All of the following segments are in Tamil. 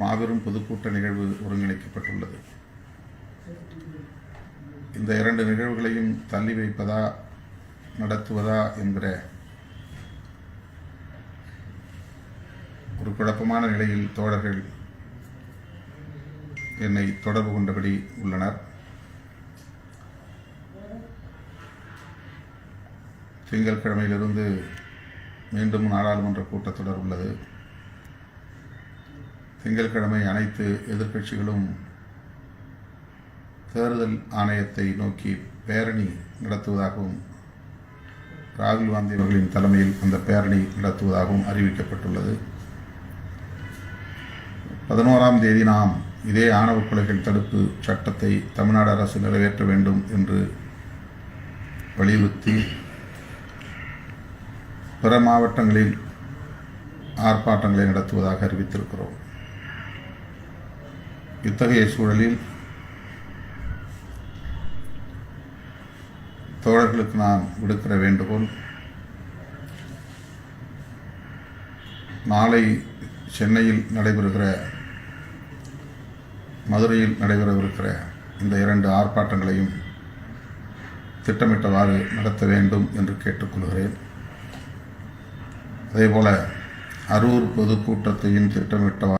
மாபெரும் பொதுக்கூட்ட நிகழ்வு ஒருங்கிணைக்கப்பட்டுள்ளது. இந்த இரண்டு நிகழ்வுகளையும் தள்ளி வைப்பதா நடத்துவதா என்கிற ஒரு குழப்பமான நிலையில் தோழர்கள் என்னை தொடர்பு கொண்டபடி உள்ளனர். திங்கட்கிழமையிலிருந்து மீண்டும் நாடாளுமன்ற கூட்டத்தொடர் உள்ளது. திங்கட்கிழமை அனைத்து எதிர்க்கட்சிகளும் தேர்தல் ஆணையத்தை நோக்கி பேரணி நடத்துவதாகவும் ராகுல் காந்தி அவர்களின் தலைமையில் அந்த பேரணி நடத்துவதாகவும் அறிவிக்கப்பட்டுள்ளது. பதினோராம் தேதி நாம் இதே ஆணவ கொலைகள் தடுப்பு சட்டத்தை தமிழ்நாடு அரசு நிறைவேற்ற வேண்டும் என்று வலியுறுத்தி பிற மாவட்டங்களில் ஆர்ப்பாட்டங்களை நடத்துவதாக அறிவித்திருக்கிறோம். இத்தகைய சூழலில் தோழர்களுக்கு நான் விடுக்கிற வேண்டுகோள் நாளை சென்னையில் நடைபெறுகிற மதுரையில் நடைபெறவிருக்கிற இந்த இரண்டு ஆர்ப்பாட்டங்களையும் திட்டமிட்டவாறு நடத்த வேண்டும் என்று கேட்டுக்கொள்கிறேன். அதேபோல அரூர் பொதுக்கூட்டத்தையும் திட்டமிட்டவாறு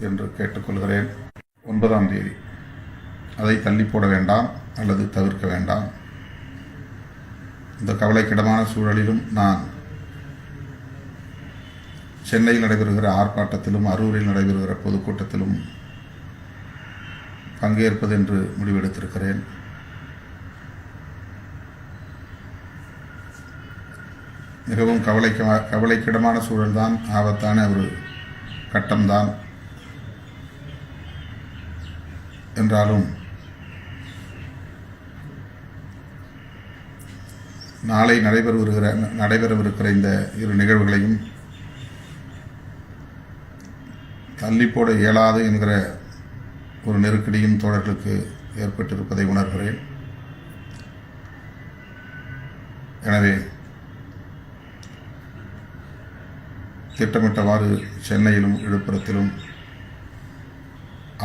என்று கேட்டுக்கொள்கிறேன். ஒன்பதாம் தேதி. அதை தள்ளி போட வேண்டாம் அல்லது தவிர்க்க வேண்டாம். இந்த கவலைக்கிடமான சூழலிலும் நான் சென்னையில் நடைபெறுகிற ஆர்ப்பாட்டத்திலும் அரூரில் நடைபெறுகிற பொதுக்கூட்டத்திலும் பங்கேற்பது என்று முடிவெடுத்திருக்கிறேன். மிகவும் கவலைக்க கவலைக்கிடமான சூழல்தான் ஆபத்தான ஒரு கட்டம்தான். என்றாலும் நாளை நடைபெறுகிற நடைபெறவிருக்கிற இந்த இரு நிகழ்வுகளையும் தள்ளி போட இயலாது என்கிற ஒரு நெருக்கடியும் தோழர்களுக்கு ஏற்பட்டிருப்பதை உணர்கிறேன். எனவே திட்டமிட்டவாறு சென்னையிலும் விழுப்புரத்திலும்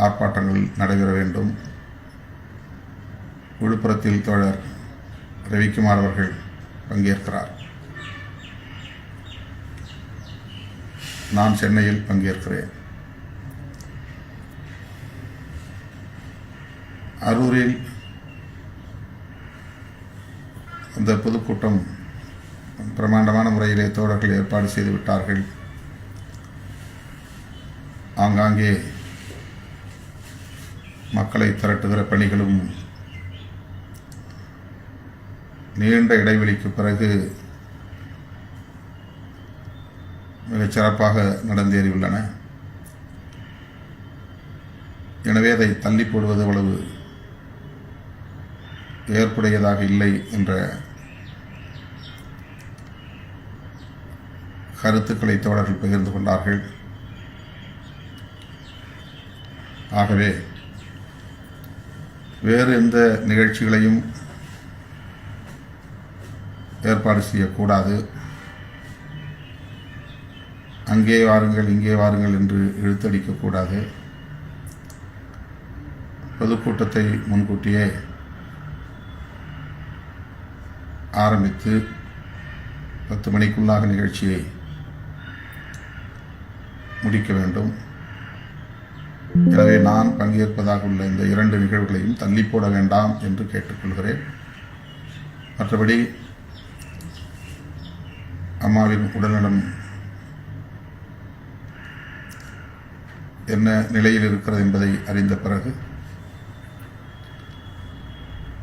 ஆர்ப்பாட்டங்கள் நடைபெற வேண்டும். விழுப்புரத்தில் தோழர் ரவிக்குமார் அவர்கள் பங்கேற்கிறார். நான் சென்னையில் பங்கேற்கிறேன். அரூரில் அந்த பொதுக்கூட்டம் பிரமாண்டமான முறையிலே தோழர்கள் ஏற்பாடு செய்து விட்டார்கள். ஆங்காங்கே மக்களை திரட்டுகிற பணிகளும் நீண்ட இடைவெளிக்கு பிறகு மிகச் சிறப்பாக நடந்தேறியுள்ளன. எனவே அதை தள்ளி போடுவது அவ்வளவு ஏற்புடையதாக இல்லை என்ற கருத்துக்களை தோழர்கள் பகிர்ந்து கொண்டார்கள். ஆகவே வேறு எந்த நிகழ்ச்சிகளையும் ஏற்பாடு செய்யக்கூடாது. அங்கே வாருங்கள் இங்கே வாருங்கள் என்று இழுத்தடிக்கக்கூடாது. பொதுக்கூட்டத்தை முன்கூட்டியே ஆரம்பித்து பத்து மணிக்குள்ளாக நிகழ்ச்சியை முடிக்க வேண்டும். எனவே நான் பங்கேற்பதாக உள்ள இந்த இரண்டு நிகழ்வுகளையும் தள்ளி போட வேண்டாம் என்று கேட்டுக்கொள்கிறேன். மற்றபடி அம்மாவின் உடல்நலம் என்ன நிலையில் இருக்கிறது என்பதை அறிந்த பிறகு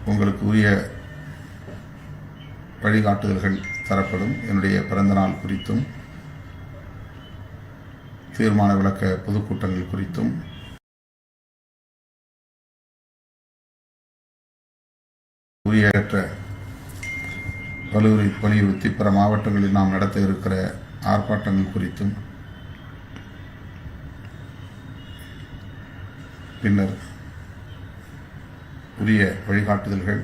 உங்களுக்கு உரிய வழிகாட்டுதல்கள் தரப்படும். என்னுடைய பிறந்தநாள் குறித்தும் தீர்மான விளக்க பொதுக்கூட்டங்கள் குறித்தும் உரியற்ற வலியுறு வலியுறுத்தி பிற மாவட்டங்களில் நாம் நடத்த இருக்கிற ஆர்ப்பாட்டங்கள் குறித்தும் பின்னர் உரிய வழிகாட்டுதல்கள்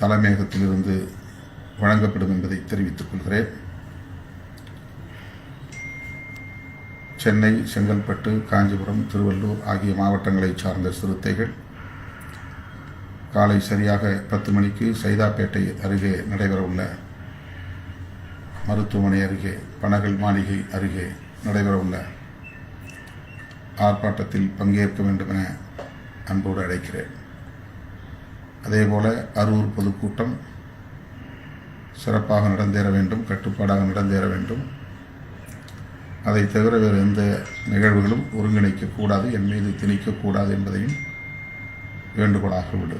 தலைமையகத்திலிருந்து வழங்கப்படும் என்பதை தெரிவித்துக் கொள்கிறேன். சென்னை செங்கல்பட்டு காஞ்சிபுரம் திருவள்ளூர் ஆகிய மாவட்டங்களைச் சார்ந்த சிறுத்தைகள் காலை சரியாக பத்து மணிக்கு சைதாப்பேட்டை அருகே நடைபெறவுள்ள மருத்துவமனை அருகே பனகல் மாளிகை அருகே நடைபெறவுள்ள ஆர்ப்பாட்டத்தில் பங்கேற்க வேண்டும் என அன்போடு அழைக்கிறேன். அதேபோல அரூர் பொதுக்கூட்டம் சிறப்பாக நடந்தேற வேண்டும் கட்டுப்பாடாக நடந்தேற வேண்டும். அதை தவிர வேறு எந்த நிகழ்வுகளும் ஒருங்கிணைக்கக்கூடாது என் மீது திணிக்கக்கூடாது என்பதையும் வேண்டுகோளாக விடு.